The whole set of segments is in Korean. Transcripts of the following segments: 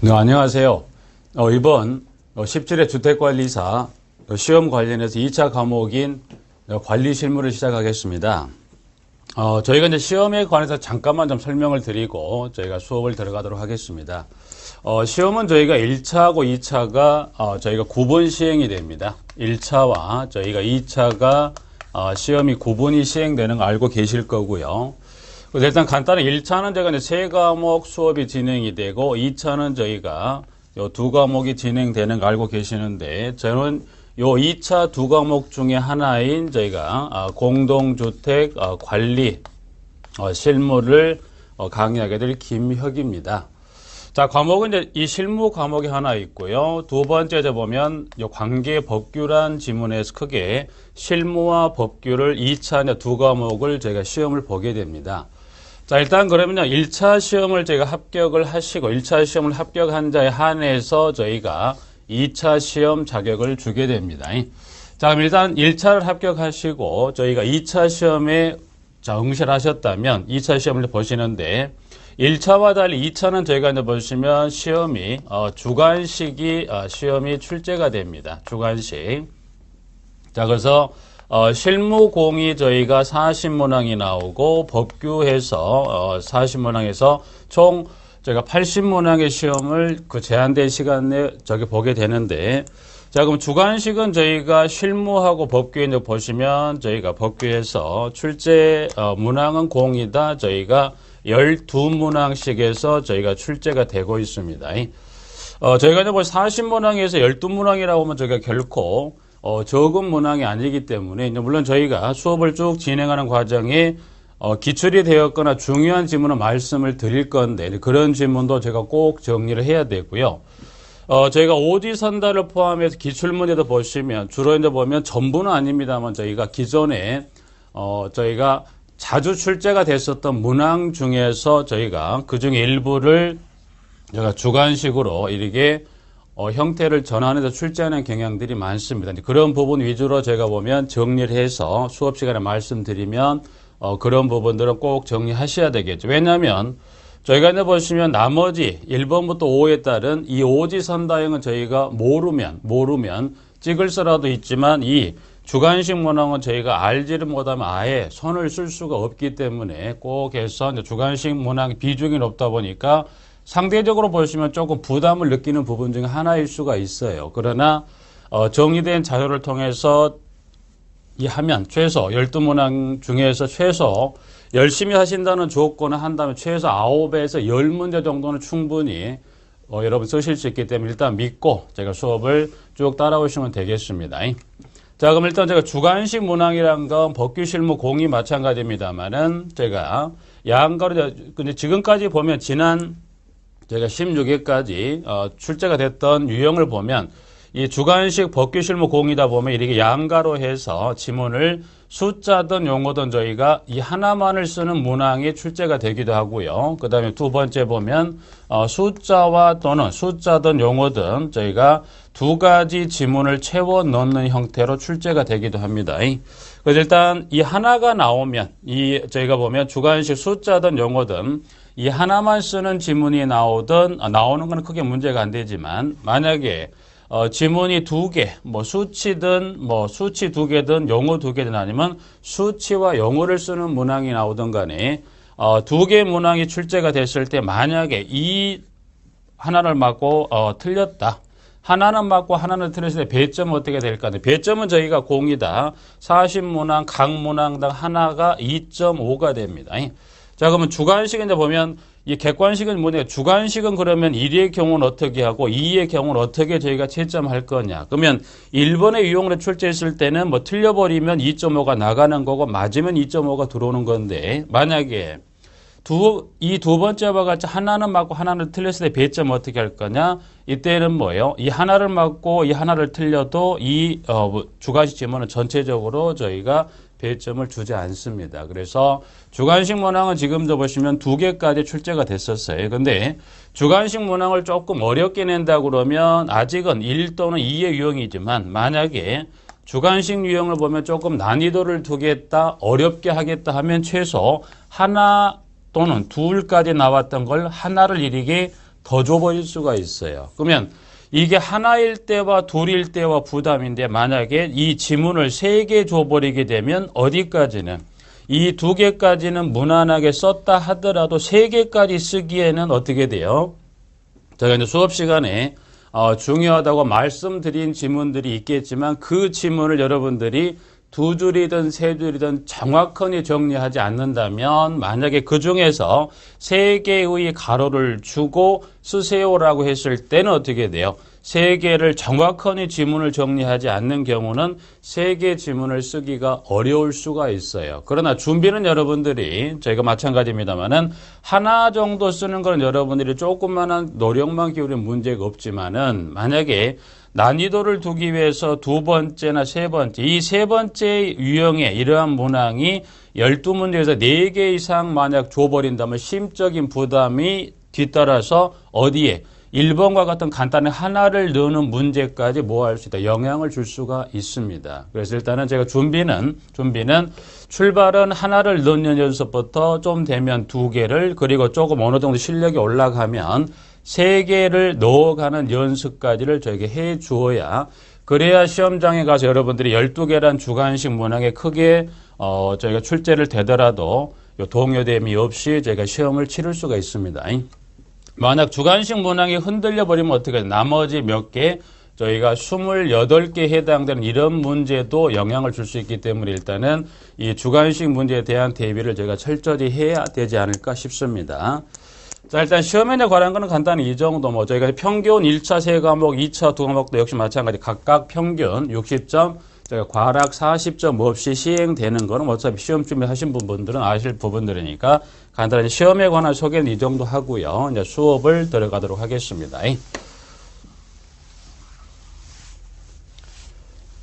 네, 안녕하세요. 어, 이번 어, 17회 주택관리사 어, 시험 관련해서 2차 과목인 어, 관리 실무를 시작하겠습니다. 어, 저희가 이제 시험에 관해서 잠깐만 좀 설명을 드리고 저희가 수업을 들어가도록 하겠습니다. 어, 시험은 저희가 1차하고 2차가 어, 저희가 구분 시행이 됩니다. 1차와 저희가 2차가 어, 시험이 구분이 시행되는 거 알고 계실 거고요. 그래서 일단 간단히 1차는 제가 이제 세 과목 수업이 진행이 되고 2차는 저희가 요 두 과목이 진행되는 거 알고 계시는데 저는 요 2차 두 과목 중에 하나인 저희가 아, 공동주택 어, 관리 어, 실무를 어, 강의하게 될 김혁입니다. 자, 과목은 이제 이 실무 과목이 하나 있고요. 두 번째 저 보면 요 관계 법규란 지문에서 크게 실무와 법규를 2차 두 과목을 제가 시험을 보게 됩니다. 자, 일단 그러면요. 1차 시험을 제가 합격을 하시고 1차 시험을 합격한 자에 한해서 저희가 2차 시험 자격을 주게 됩니다. 자, 그럼 일단 1차를 합격하시고 저희가 2차 시험에 자, 응시를 하셨다면 2차 시험을 보시는데 1차와 달리 2차는 저희가 이제 보시면 시험이 어, 주관식이 어, 시험이 출제가 됩니다. 주관식. 자, 그래서 어, 실무공이 저희가 40문항이 나오고 법규에서 어, 40문항에서 총 저희가 80문항의 시험을 그 제한된 시간 내에 저기 보게 되는데 자 그럼 주관식은 저희가 실무하고 법규에 보시면 저희가 법규에서 출제 어, 문항은 공이다 저희가 12문항씩에서 저희가 출제가 되고 있습니다. 어, 저희가 이제 뭐 40문항에서 12문항이라고 하면 저희가 결코 어, 적은 문항이 아니기 때문에 물론 저희가 수업을 쭉 진행하는 과정에 어, 기출이 되었거나 중요한 질문은 말씀을 드릴 건데 그런 질문도 제가 꼭 정리를 해야 되고요. 어, 저희가 오디선다를 포함해서 기출문제도 보시면 주로 이제 보면 전부는 아닙니다만 저희가 기존에 어, 저희가 자주 출제가 됐었던 문항 중에서 저희가 그 중에 일부를 제가 주관식으로 이렇게 어, 형태를 전환해서 출제하는 경향들이 많습니다. 그런 부분 위주로 제가 보면 정리를 해서 수업 시간에 말씀드리면 어, 그런 부분들은 꼭 정리하셔야 되겠죠. 왜냐하면 저희가 이제 보시면 나머지 1번부터 5에 따른 이 오지선다형은 저희가 모르면 모르면 찍을 수라도 있지만 이 주관식 문항은 저희가 알지를 못하면 아예 손을 쓸 수가 없기 때문에 꼭 해서 주관식 문항 비중이 높다 보니까 상대적으로 보시면 조금 부담을 느끼는 부분 중에 하나일 수가 있어요. 그러나 어, 정리된 자료를 통해서 이 하면 최소 12문항 중에서 최소 열심히 하신다는 조건을 한다면 최소 9에서 10문제 정도는 충분히 어, 여러분 쓰실 수 있기 때문에 일단 믿고 제가 수업을 쭉 따라오시면 되겠습니다. 자, 그럼 일단 제가 주관식 문항이란 건 법규 실무 공이 마찬가지입니다만은 제가 양가로 지금까지 보면 지난 제가 16회까지 어, 출제가 됐던 유형을 보면 이 주관식 법규 실무 공이다 보면 이렇게 양가로 해서 지문을 숫자든 용어든 저희가 이 하나만을 쓰는 문항이 출제가 되기도 하고요. 그 다음에 두 번째 보면 어, 숫자와 또는 숫자든 용어든 저희가 두 가지 지문을 채워 넣는 형태로 출제가 되기도 합니다. 그래서 일단 이 하나가 나오면 이 저희가 보면 주관식 숫자든 용어든 이 하나만 쓰는 지문이 나오든 아, 나오는 건 크게 문제가 안 되지만 만약에 어, 지문이 두 개, 뭐 수치든 뭐 수치 두 개든 영어 두 개든 아니면 수치와 영어를 쓰는 문항이 나오든 간에 어, 두 개 문항이 출제가 됐을 때 만약에 이 하나를 맞고 어, 틀렸다. 하나는 맞고 하나는 틀렸을 때 배점은 어떻게 될까? 배점은 저희가 공이다. 40문항, 각 문항당 하나가 2.5가 됩니다. 자, 그러면 주관식은 이제 보면 이 객관식은 뭐냐? 주관식은 그러면 1의 경우는 어떻게 하고 2의 경우는 어떻게 저희가 채점할 거냐? 그러면 1번의 유형으로 출제했을 때는 뭐 틀려버리면 2.5가 나가는 거고 맞으면 2.5가 들어오는 건데 만약에 두, 이 두 번째와 같이 하나는 맞고 하나는 틀렸을 때 배점 어떻게 할 거냐? 이때는 뭐예요? 이 하나를 맞고 이 하나를 틀려도 이 어, 뭐 주관식 지문은 전체적으로 저희가 배점을 주지 않습니다. 그래서 주관식 문항은 지금도 보시면 두 개까지 출제가 됐었어요. 근데 주관식 문항을 조금 어렵게 낸다 그러면 아직은 1 또는 2의 유형이지만 만약에 주관식 유형을 보면 조금 난이도를 두겠다, 어렵게 하겠다 하면 최소 하나 또는 둘까지 나왔던 걸 하나를 이르게 더 줘버릴 수가 있어요. 그러면 이게 하나일 때와 둘일 때와 부담인데 만약에 이 지문을 세 개 줘버리게 되면 어디까지는 이 두 개까지는 무난하게 썼다 하더라도 세 개까지 쓰기에는 어떻게 돼요? 제가 이제 수업 시간에 어, 중요하다고 말씀드린 지문들이 있겠지만 그 지문을 여러분들이 두 줄이든 세 줄이든 정확하게 정리하지 않는다면 만약에 그 중에서 세 개의 가로를 주고 쓰세요라고 했을 때는 어떻게 돼요? 세 개를 정확하게 지문을 정리하지 않는 경우는 세 개 지문을 쓰기가 어려울 수가 있어요. 그러나 준비는 여러분들이 저희가 마찬가지입니다만은 하나 정도 쓰는 건 여러분들이 조금만한 노력만 기울이면 문제가 없지만은 만약에 난이도를 두기 위해서 두 번째나 세 번째, 이 세 번째 유형의 이러한 문항이 12문제에서 4개 이상 만약 줘버린다면 심적인 부담이 뒤따라서 어디에 1번과 같은 간단한 하나를 넣는 문제까지 뭐 할 수 있다. 영향을 줄 수가 있습니다. 그래서 일단은 제가 준비는, 준비는 출발은 하나를 넣는 연습부터 좀 되면 두 개를 그리고 조금 어느 정도 실력이 올라가면 세 개를 넣어가는 연습까지를 저에게 해 주어야 그래야 시험장에 가서 여러분들이 12개란 주관식 문항에 크게 어, 저희가 출제를 되더라도 동요됨이 없이 저희가 시험을 치를 수가 있습니다. 만약 주관식 문항이 흔들려 버리면 어떻게 돼요? 나머지 몇 개 저희가 28개 해당되는 이런 문제도 영향을 줄 수 있기 때문에 일단은 이 주관식 문제에 대한 대비를 저희가 철저히 해야 되지 않을까 싶습니다. 자, 일단 시험에 관한 거는 간단히 이 정도 뭐 저희가 평균 1차 세 과목, 2차 두 과목도 역시 마찬가지 각각 평균 60점, 제가 과락 40점 없이 시행되는 거는 어차피 시험 준비하신 분들은 아실 부분들이니까 간단히 시험에 관한 소개는 이 정도 하고요. 이제 수업을 들어가도록 하겠습니다.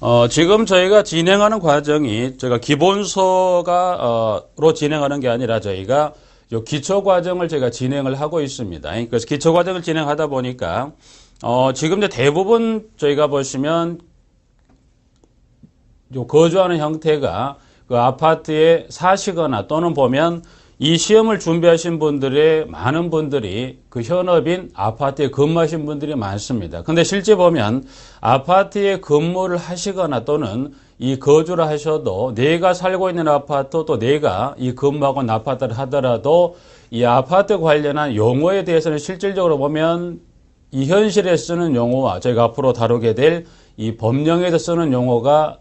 어, 지금 저희가 진행하는 과정이 제가 기본서가 어로 진행하는 게 아니라 저희가 요 기초 과정을 제가 진행을 하고 있습니다. 그래서 기초 과정을 진행하다 보니까 어, 지금 대부분 저희가 보시면 요 거주하는 형태가 그 아파트에 사시거나 또는 보면 이 시험을 준비하신 분들의 많은 분들이 그 현업인 아파트에 근무하신 분들이 많습니다. 근데 실제 보면 아파트에 근무를 하시거나 또는 이 거주를 하셔도 내가 살고 있는 아파트 또 내가 이 근무하고 있는 아파트를 하더라도 이 아파트 관련한 용어에 대해서는 실질적으로 보면 이 현실에 쓰는 용어와 저희가 앞으로 다루게 될 이 법령에서 쓰는 용어가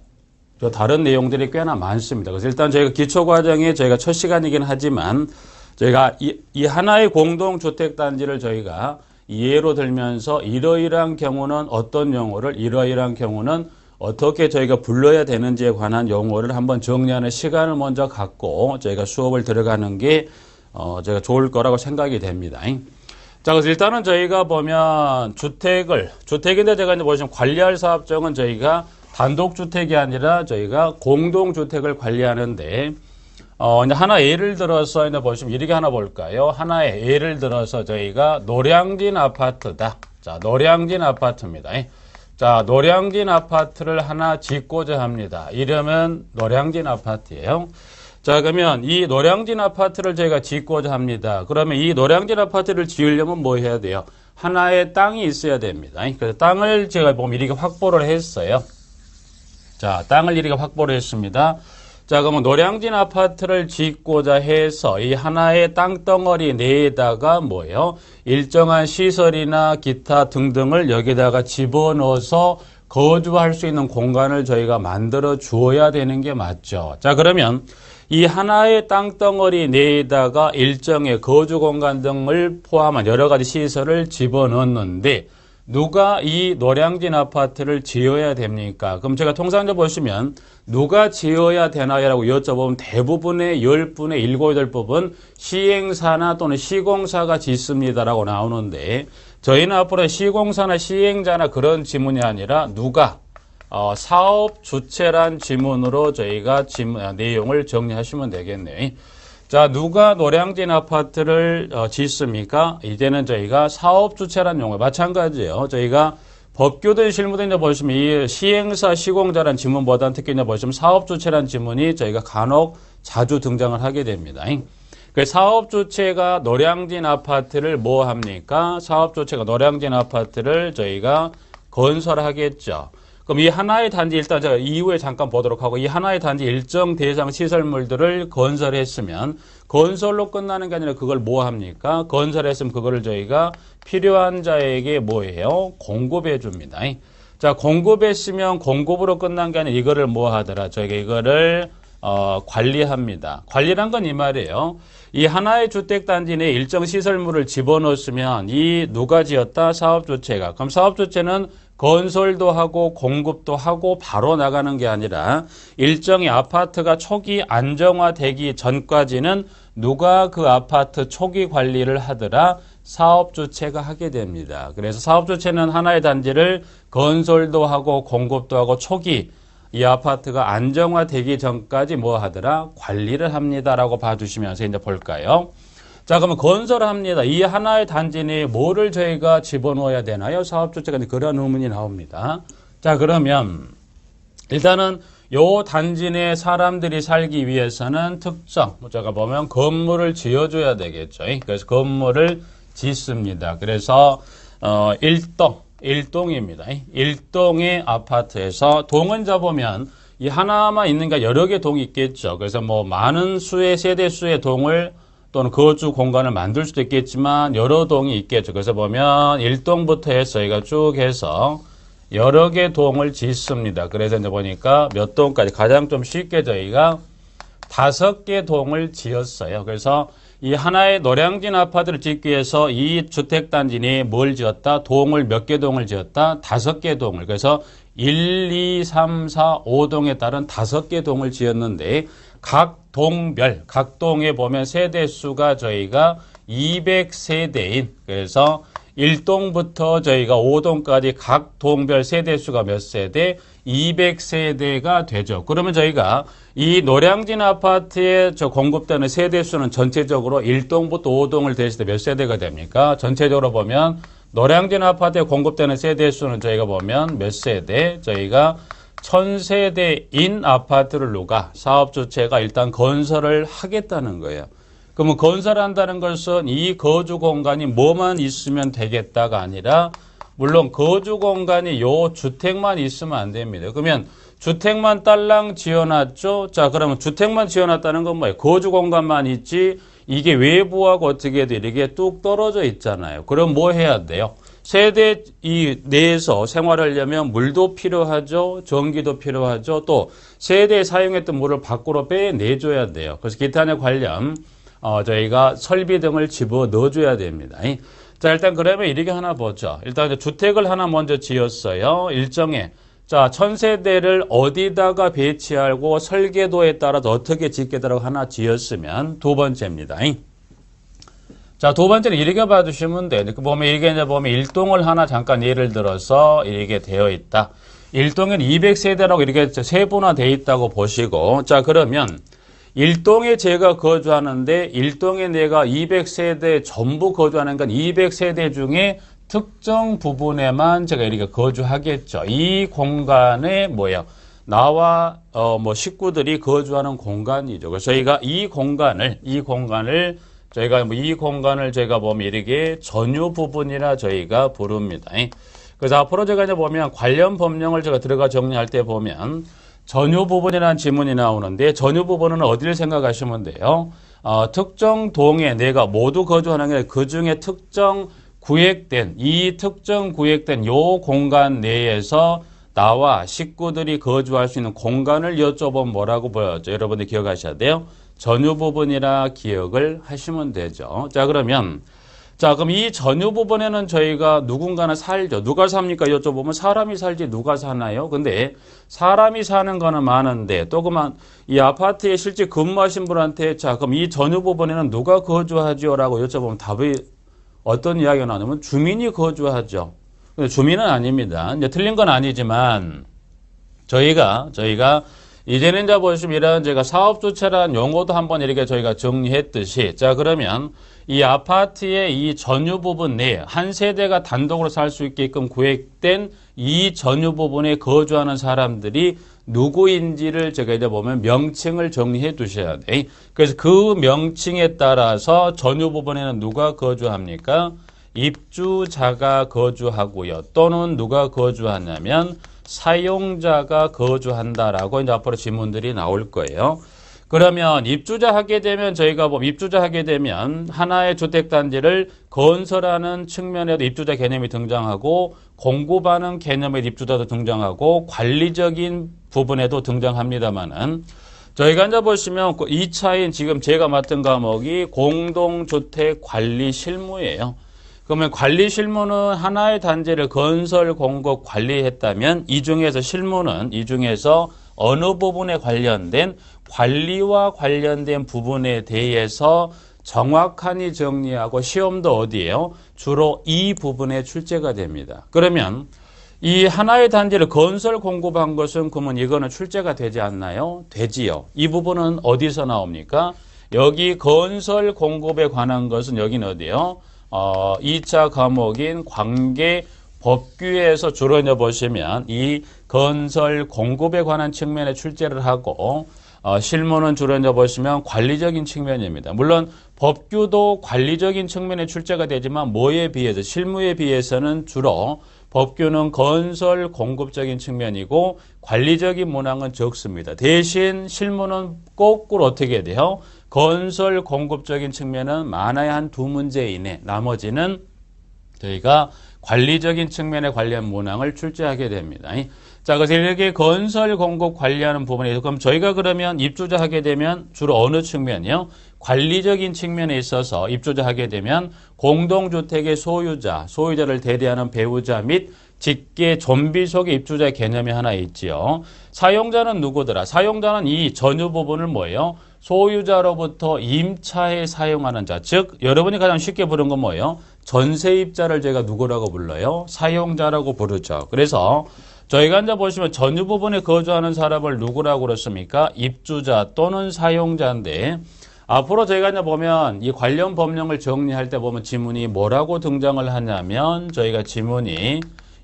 또 다른 내용들이 꽤나 많습니다. 그래서 일단 저희가 기초 과정에 저희가 첫 시간이긴 하지만 저희가 이, 이 하나의 공동 주택 단지를 저희가 예로 들면서 이러이러한 경우는 어떤 용어를 이러이러한 경우는 어떻게 저희가 불러야 되는지에 관한 용어를 한번 정리하는 시간을 먼저 갖고 저희가 수업을 들어가는 게 어, 제가 좋을 거라고 생각이 됩니다. 자, 그래서 일단은 저희가 보면 주택을, 주택인데 제가 이제 보시면 관리할 사업장은 저희가 단독주택이 아니라 저희가 공동주택을 관리하는데 어, 이제 하나 예를 들어서 이제 보시면 이렇게 하나 볼까요? 하나의 예를 들어서 저희가 노량진 아파트다. 자, 노량진 아파트입니다. 자, 노량진 아파트를 하나 짓고자 합니다. 이름은 노량진 아파트예요. 자, 그러면 이 노량진 아파트를 저희가 짓고자 합니다. 그러면 이 노량진 아파트를 지으려면 뭐 해야 돼요? 하나의 땅이 있어야 됩니다. 그래서 땅을 제가 보면 이렇게 확보를 했어요. 자, 땅을 이렇게 확보를 했습니다. 자, 그러면 노량진 아파트를 짓고자 해서 이 하나의 땅덩어리 내에다가 뭐예요? 일정한 시설이나 기타 등등을 여기다가 집어넣어서 거주할 수 있는 공간을 저희가 만들어 주어야 되는 게 맞죠. 자, 그러면 이 하나의 땅덩어리 내에다가 일정의 거주 공간 등을 포함한 여러 가지 시설을 집어넣는데 누가 이 노량진 아파트를 지어야 됩니까? 그럼 제가 통상적으로 보시면 누가 지어야 되나요라고 여쭤보면 대부분의 10분의 7, 8법은 시행사나 또는 시공사가 짓습니다라고 나오는데 저희는 앞으로 시공사나 시행자나 그런 지문이 아니라 누가 어, 사업 주체란 지문으로 저희가 지문, 내용을 정리하시면 되겠네요. 자, 누가 노량진 아파트를 어, 짓습니까? 이제는 저희가 사업 주체란 용어 마찬가지예요. 저희가 법규든 실무든 이제 보시면 이 시행사 시공자란 지문보다는 특히 이제 보시면 사업 주체란 지문이 저희가 간혹 자주 등장을 하게 됩니다. 그 사업 주체가 노량진 아파트를 뭐 합니까? 사업 주체가 노량진 아파트를 저희가 건설하겠죠. 그럼 이 하나의 단지 일단 제가 이후에 잠깐 보도록 하고 이 하나의 단지 일정 대상 시설물들을 건설했으면 건설로 끝나는 게 아니라 그걸 뭐 합니까? 건설했으면 그거를 저희가 필요한 자에게 뭐예요? 공급해 줍니다. 자, 공급했으면 공급으로 끝난 게 아니라 이거를 뭐 하더라? 저희가 이거를 어, 관리합니다. 관리란 건 이 말이에요. 이 하나의 주택단지 내에 일정 시설물을 집어넣었으면 이 누가 지었다? 사업주체가. 그럼 사업주체는 건설도 하고 공급도 하고 바로 나가는 게 아니라 일정의 아파트가 초기 안정화되기 전까지는 누가 그 아파트 초기 관리를 하더라? 사업주체가 하게 됩니다. 그래서 사업주체는 하나의 단지를 건설도 하고 공급도 하고 초기 이 아파트가 안정화되기 전까지 뭐 하더라? 관리를 합니다라고 봐주시면서 이제 볼까요? 자, 그러면 건설합니다. 이 하나의 단지 내에 뭐를 저희가 집어넣어야 되나요? 사업주체가 그런 의문이 나옵니다. 자, 그러면 일단은 요 단지 내 사람들이 살기 위해서는 특정, 뭐 제가 보면 건물을 지어줘야 되겠죠. 그래서 건물을 짓습니다. 그래서 어, 일동, 일동입니다. 일동의 아파트에서 동은 잡으면 이 하나만 있는가 여러 개 동이 있겠죠. 그래서 뭐 많은 수의 세대 수의 동을 또는 거주 공간을 만들 수도 있겠지만 여러 동이 있겠죠. 그래서 보면 일동부터 해서 저희가 쭉 해서 여러 개 동을 짓습니다. 그래서 이제 보니까 몇 동까지 가장 좀 쉽게 저희가 다섯 개 동을 지었어요. 그래서 이 하나의 노량진 아파트를 짓기 위해서 이 주택단지 내에 뭘 지었다? 동을 몇 개 동을 지었다? 다섯 개 동을. 그래서 1, 2, 3, 4, 5동에 따른 다섯 개 동을 지었는데 각 동별, 각 동에 보면 세대 수가 저희가 200세대인 그래서 1동부터 저희가 5동까지 각 동별 세대 수가 몇 세대? 200세대가 되죠. 그러면 저희가 이 노량진 아파트에 저 공급되는 세대 수는 전체적으로 1동부터 5동을 대했을 때몇 세대가 됩니까? 전체적으로 보면 노량진 아파트에 공급되는 세대 수는 저희가 보면 몇 세대? 저희가 천세대인 아파트를 누가 사업 주체가 일단 건설을 하겠다는 거예요. 그러면 건설한다는 것은 이 거주 공간이 뭐만 있으면 되겠다가 아니라 물론 거주 공간이 요 주택만 있으면 안 됩니다. 그러면 주택만 딸랑 지어놨죠? 자, 그러면 주택만 지어놨다는 건 뭐예요? 거주 공간만 있지 이게 외부하고 어떻게 돼? 이게 뚝 떨어져 있잖아요. 그럼 뭐 해야 돼요? 세대 이 내에서 생활하려면 물도 필요하죠. 전기도 필요하죠. 또 세대에 사용했던 물을 밖으로 빼내줘야 돼요. 그래서 기타에 관련 어, 저희가 설비 등을 집어 넣어줘야 됩니다. 자, 일단 그러면 이렇게 하나 보죠. 일단 주택을 하나 먼저 지었어요. 일정에. 자, 천세대를 어디다가 배치하고 설계도에 따라서 어떻게 짓겠다고 하나 지었으면 두 번째입니다. 자, 두 번째는 이렇게 봐주시면 돼요. 그 보면 이제 보면 일동을 하나 잠깐 예를 들어서 이렇게 되어 있다. 일동은 200세대라고 이렇게 세분화되어 있다고 보시고, 자, 그러면 일동에 제가 거주하는데 일동에 내가 200세대 전부 거주하는 건 200세대 중에 특정 부분에만 제가 이렇게 거주하겠죠. 이 공간에 뭐야? 나와 어 뭐 식구들이 거주하는 공간이죠. 그래서 저희가 이 공간을 이 공간을 저희가 뭐이 공간을 제가 보면 이렇게 전유 부분이라 저희가 부릅니다. 그래서 앞으로 제가 이제 보면 관련 법령을 제가 들어가 정리할 때 보면 전유 부분이라는 지문이 나오는데 전유 부분은 어디를 생각하시면 돼요. 어, 특정 동에 내가 모두 거주하는 게 그 중에 특정 구획된 이 특정 구획된 요 공간 내에서 나와 식구들이 거주할 수 있는 공간을 여쭤보면 뭐라고 보였죠? 여러분들 기억하셔야 돼요. 전유 부분이라 기억을 하시면 되죠. 자 그러면 자, 그럼 이 전유 부분에는 저희가 누군가는 살죠. 누가 삽니까? 여쭤보면 사람이 살지 누가 사나요? 근데 사람이 사는 거는 많은데 또 그만 이 아파트에 실제 근무하신 분한테 자, 그럼 이 전유 부분에는 누가 거주하죠? 라고 여쭤보면 답이 어떤 이야기가 나오냐면 주민이 거주하죠. 근데 주민은 아닙니다. 이제 틀린 건 아니지만 저희가 저희가 보시면 이런 제가 사업주체라는 용어도 한번 이렇게 저희가 정리했듯이 자 그러면 이 아파트의 이 전유 부분 내에 한 세대가 단독으로 살 수 있게끔 구획된 이 전유 부분에 거주하는 사람들이 누구인지를 제가 이제 보면 명칭을 정리해 두셔야 돼. 그래서 그 명칭에 따라서 전유 부분에는 누가 거주합니까? 입주자가 거주하고요. 또는 누가 거주하냐면 사용자가 거주한다라고 이제 앞으로 지문들이 나올 거예요. 그러면 입주자 하게 되면 저희가 뭐 입주자 하게 되면 하나의 주택 단지를 건설하는 측면에도 입주자 개념이 등장하고 공급하는 개념의 입주자도 등장하고 관리적인 부분에도 등장합니다만은 저희가 이제 보시면 그이 차인 지금 제가 맡은 과목이 공동주택 관리 실무예요. 그러면 관리 실무는 하나의 단지를 건설, 공급, 관리했다면 이 중에서 실무는 이 중에서 어느 부분에 관련된 관리와 관련된 부분에 대해서 정확하니 정리하고 시험도 어디에요? 주로 이 부분에 출제가 됩니다. 그러면 이 하나의 단지를 건설 공급한 것은 그러면 이거는 출제가 되지 않나요? 되지요. 이 부분은 어디서 나옵니까? 여기 건설 공급에 관한 것은 여기는 어디요? 어, 2차 과목인 관계 법규에서 이제 보시면 이 건설 공급에 관한 측면에 출제를 하고 어, 실무는 이제 보시면 관리적인 측면입니다. 물론 법규도 관리적인 측면에 출제가 되지만 뭐에 비해서 실무에 비해서는 주로 법규는 건설 공급적인 측면이고 관리적인 문항은 적습니다. 대신 실무는 거꾸로 어떻게 돼요? 건설 공급적인 측면은 많아야 한 두 문제 이내 나머지는 저희가 관리적인 측면에 관련 문항을 출제하게 됩니다. 자, 그래서 이렇게 건설 공급 관리하는 부분에서 그럼 저희가 그러면 입주자 하게 되면 주로 어느 측면이요? 관리적인 측면에 있어서 입주자 하게 되면 공동주택의 소유자, 소유자를 대리하는 배우자 및 직계 좀비 속의 입주자 개념이 하나 있지요. 사용자는 누구더라? 사용자는 이 전유 부분을 뭐예요? 소유자로부터 임차에 사용하는 자, 즉 여러분이 가장 쉽게 부른 건 뭐예요? 전세입자를 제가 누구라고 불러요? 사용자라고 부르죠. 그래서 저희가 이제 보시면 전유 부분에 거주하는 사람을 누구라고 그랬습니까? 입주자 또는 사용자인데 앞으로 저희가 이제 보면 이 관련 법령을 정리할 때 보면 지문이 뭐라고 등장을 하냐면 저희가 지문이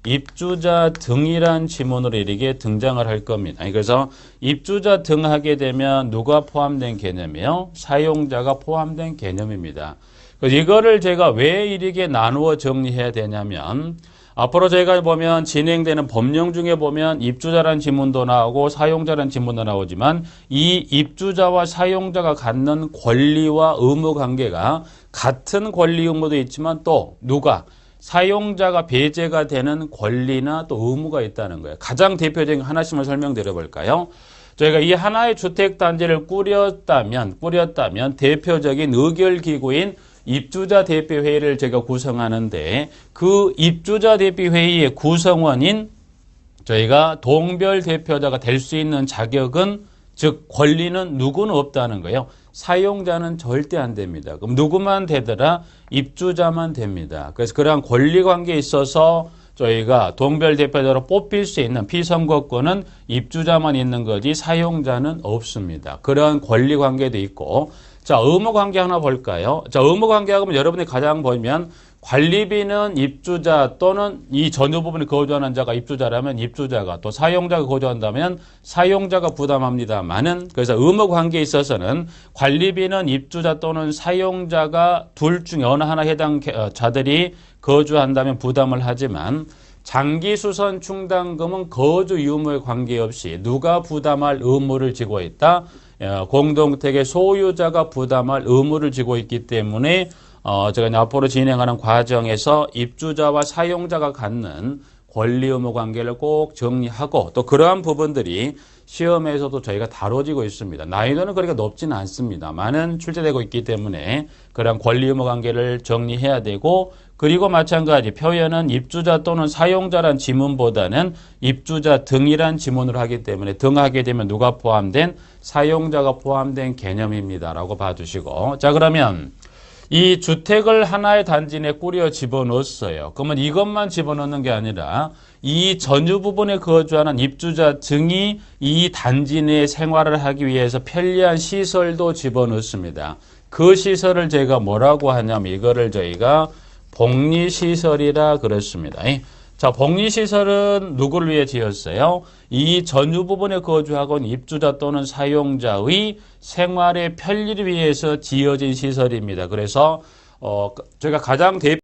입주자 등이란 지문으로 이렇게 등장을 할 겁니다. 그래서 입주자 등 하게 되면 누가 포함된 개념이요? 사용자가 포함된 개념입니다. 이거를 제가 왜 이렇게 나누어 정리해야 되냐면 앞으로 저희가 보면 진행되는 법령 중에 보면 입주자란 지문도 나오고 사용자란 지문도 나오지만 이 입주자와 사용자가 갖는 권리와 의무 관계가 같은 권리 의무도 있지만 또 누가 사용자가 배제가 되는 권리나 또 의무가 있다는 거예요. 가장 대표적인 하나씩만 설명드려 볼까요? 저희가 이 하나의 주택 단지를 꾸렸다면 꾸렸다면 대표적인 의결 기구인 입주자 대표 회의를 제가 구성하는데 그 입주자 대표 회의의 구성원인 저희가 동별 대표자가 될 수 있는 자격은 즉 권리는 누구는 없다는 거예요. 사용자는 절대 안 됩니다. 그럼 누구만 되더라? 입주자만 됩니다. 그래서 그러한 권리 관계에 있어서 저희가 동별 대표자로 뽑힐 수 있는 피선거권은 입주자만 있는 거지 사용자는 없습니다. 그러한 권리 관계도 있고 자, 의무 관계 하나 볼까요? 자, 의무 관계하면 여러분이 가장 보면 관리비는 입주자 또는 이 전유 부분에 거주하는 자가 입주자라면 입주자가 또 사용자가 거주한다면 사용자가 부담합니다만은 그래서 의무 관계에 있어서는 관리비는 입주자 또는 사용자가 둘 중에 어느 하나 해당 어, 자들이 거주한다면 부담을 하지만 장기 수선 충당금은 거주 유무에 관계없이 누가 부담할 의무를 지고 있다. 어, 공동택의 소유자가 부담할 의무를 지고 있기 때문에 어, 제가 앞으로 진행하는 과정에서 입주자와 사용자가 갖는 권리 의무 관계를 꼭 정리하고 또 그러한 부분들이 시험에서도 저희가 다뤄지고 있습니다. 난이도는 그렇게 높지는 않습니다. 많은 출제되고 있기 때문에 그러한 권리 의무 관계를 정리해야 되고 그리고 마찬가지 표현은 입주자 또는 사용자란 지문보다는 입주자 등이란 지문을 하기 때문에 등하게 되면 누가 포함된 사용자가 포함된 개념입니다라고 봐주시고 자 그러면 이 주택을 하나의 단지 내 꾸려 집어넣었어요. 그러면 이것만 집어넣는 게 아니라 이 전유 부분에 거주하는 입주자 등이 이 단지 내 생활을 하기 위해서 편리한 시설도 집어넣습니다. 그 시설을 제가 뭐라고 하냐면 이거를 저희가 복리시설이라 그랬습니다. 자, 복리시설은 누구를 위해 지었어요? 이 전유 부분에 거주하고 있는 입주자 또는 사용자의 생활의 편리를 위해서 지어진 시설입니다. 그래서 어, 저희가 가장 대